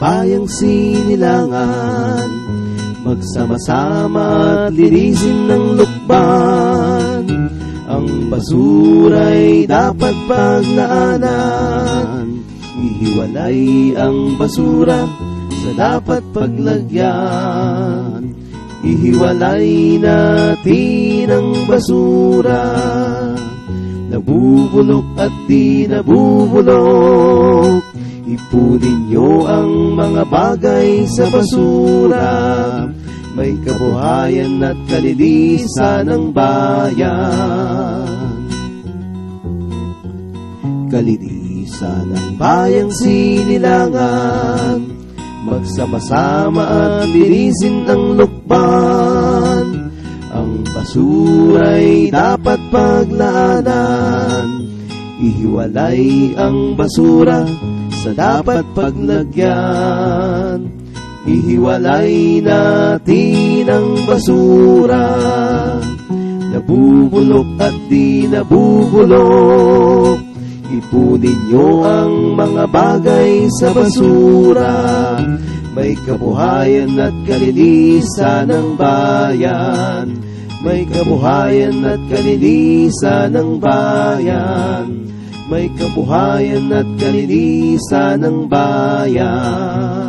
bayang sinilangan. Magsama-sama at linisin ng lukban. Ang basura'y dapat paglaanan. Ihiwalay ang basura sa dapat paglagyan. Ihiwalay natin ang basura. Nabubulok at di nabubulok Ipunin nyo ang mga bagay sa basura. May kabuhayan at kalinisan ng bayan. Kalinisan ng bayang sinilangan. Magsama-sama at linisin ang lukban. Ang basura'y dapat paglaanan. Ihiwalay ang basura sa dapat paglagyan. Ihiwalay natin ang basura. Nabubulok at di nabubulok. Ipunin nyo ang mga bagay sa basura. May kabuhayan at kalinisan ng bayan. May kabuhayan at kalinisan ng bayan may kabuhayan at kalinisan ng bayan.